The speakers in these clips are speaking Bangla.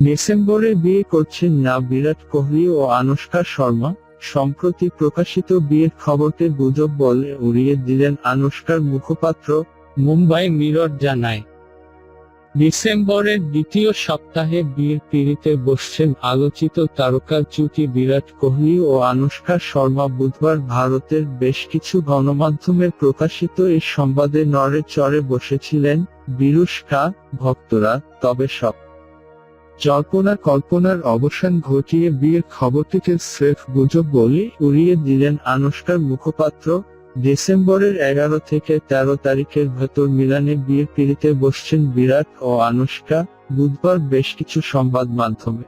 ডিসেম্বরে বিয়ে করছেন না বিরাট কোহলি ও আনুষ্কা শর্মা। সম্প্রতি প্রকাশিত বিয়ের খবরকে গুজব বলে উড়িয়ে দিলেন আনুষ্কার মুখপাত্র মুম্বাই মিরর জানায়। ডিসেম্বরের দ্বিতীয় সপ্তাহে বিয়ের পিড়িতে বসছেন আলোচিত তারকা জুটি বিরাট কোহলি ও আনুষ্কা শর্মা বুধবার ভারতের বেশ কিছু গণমাধ্যমে প্রকাশিত এই সংবাদে নড়ে চড়ে বসেছিলেন বিরুষ্কা ভক্তরা। তবে সব জল্পনা কল্পনার অবসান ঘটিয়ে বিয়ের খবরটিকে স্রেফ গুজব বলে উড়িয়ে দিলেন আনুষ্কার মুখপাত্র। ডিসেম্বরের এগারো থেকে তেরো তারিখের ভেতর মিলানে বিয়ের পিড়িতে বসছেন বিরাট ও আনুষ্কা। বুধবার বেশ কিছু সংবাদ মাধ্যমে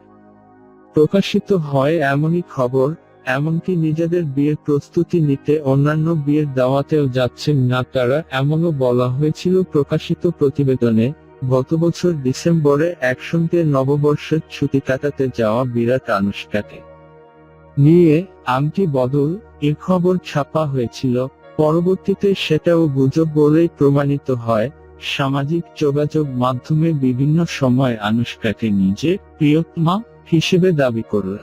প্রকাশিত হয় এমনই খবর, এমনকি নিজেদের বিয়ের প্রস্তুতি নিতে অন্যান্য বিয়ের দাওয়াতেও যাচ্ছেন না তারা, এমনও বলা হয়েছিল প্রকাশিত প্রতিবেদনে। গত বছর ডিসেম্বরে একসঙ্গে নববর্ষের ছুটি কাটাতে যাওয়া বিরাট আনুষ্কাকে নিয়ে আমটি বদল এর খবর ছাপা হয়েছিল। পরবর্তীতে সেটাও গুজব বলেই প্রমাণিত হয়। সামাজিক যোগাযোগ মাধ্যমে বিভিন্ন সময় আনুষ্কাকে নিজে প্রিয়তমা হিসেবে দাবি করল।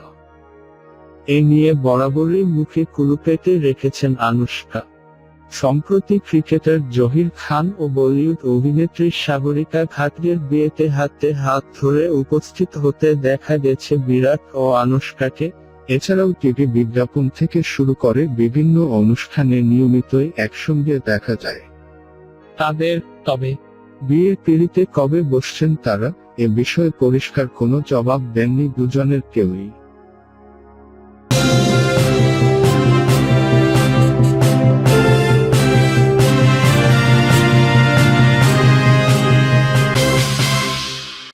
এ নিয়ে বরাবরই মুখে কুলুপেটে রেখেছেন আনুষ্কা। সম্প্রতি ক্রিকেটার জহির খান ও বলিউড অভিনেত্রী সাগরিকা খাটরির বিয়েতে হাতে হাত ধরে উপস্থিত হতে দেখা গেছে বিরাট ও আনুষ্কাকে। এছাড়াও টিভি বিজ্ঞাপন থেকে শুরু করে বিভিন্ন অনুষ্ঠানে নিয়মিতই একসঙ্গে দেখা যায়। তাদের তবে? বিয়ের পিড়িতে কবে বসছেন তারা? এ বিষয়ে পরিষ্কার কোনো জবাব দেননি দুজনের কেউই।